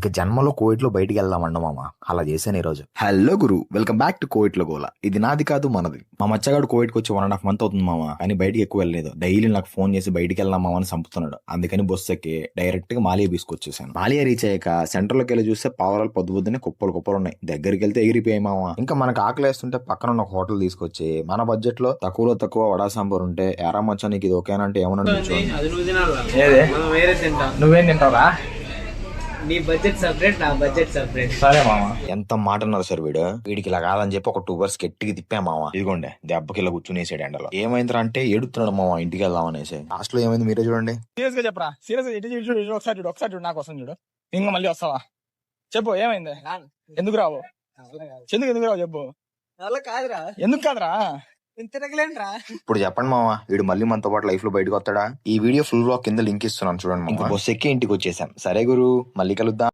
ఇంకా జన్మలో కోవిడ్లో బయటికి వెళ్దామండ మామ. అలా చేశాను ఈ రోజు. హలో గురు వెల్కమ్ బ్యాక్ టు కోవిడ్లో గోల. ఇది నాది కాదు మనది. మా మచ్చగాడు కోవిడ్కి వచ్చి వన్ అండ్ హాఫ్ మంత్ అవుతుంది మామ. కానీ బయటికి ఎక్కువ వెళ్ళలేదు. డైలీ నాకు ఫోన్ చేసి బయటికి వెళ్దాం మామ అని చంపుతున్నాడు. అందుకని బస్సు ఎక్కి డైరెక్ట్గా మాలియా తీసుకొచ్చేసాను. మాలియా రీచ్ అయ్యాక సెంటర్లోకి వెళ్ళి చూస్తే పావురాలు పొద్దు పొద్దునే కుప్పలు కుప్పలు ఉన్నాయి. దగ్గరికి వెళ్తే ఎగిరిపోయాయి మామ. ఇంకా మనకు ఆకలి వేస్తుంటే పక్కన ఉన్న ఒక హోటల్ తీసుకొచ్చి మన బడ్జెట్లో తక్కువలో తక్కువ వడా సాంబార్ ఉంటే ఎరా మచ్చా నీకు ఇది ఓకేనా? అంటే ఏమన్నా నువ్వు తినాలా నీ బడ్జెట్ సపరేట్ నా బడ్జెట్ సపరేట్ సరే మామ. ఎంత మాట అన్నారు సార్ వీడు? వీడికి ఇలా కాదని చెప్పి ఒక టూ అవర్స్ గట్టిగా తిప్పా మామ. ఇదిగోండి దెబ్బకి ఇలా కూర్చునేసాడు ఎండలో. ఏమైందిరా అంటే ఏడుతున్నాడు మామ ఇంటికి వెళ్దాం అనేసి. లాస్ట్లో ఏమైంది మీరే చూడండి. సీరియస్గా చెప్పరా? సీరియస్గా ఇటు చూడు, చూడు చూడు, ఒకసారి చూడు ఒకసారి చూడు నా కోసం చూడు. ఇంకా మళ్ళీ వస్తావా? చెప్పు ఏమైంది? ఎందుకు రావు? ఎందుకు ఎందుకు రావు చెప్పు? అలా కాదురా. ఎందుకు కాదురా? ఇప్పుడు చెప్పండి మామ వీడు మళ్ళీ మనతో పాటు లైఫ్లో బయటకు వస్తాడా? ఈ వీడియో ఫుల్ బ్లాగ్ కింద లింక్ ఇస్తున్నాను చూడండి మామ. ఇంకా ఎక్కి ఇంటికి వచ్చేసాం. సరే గురు మళ్ళీ కలుద్దాం.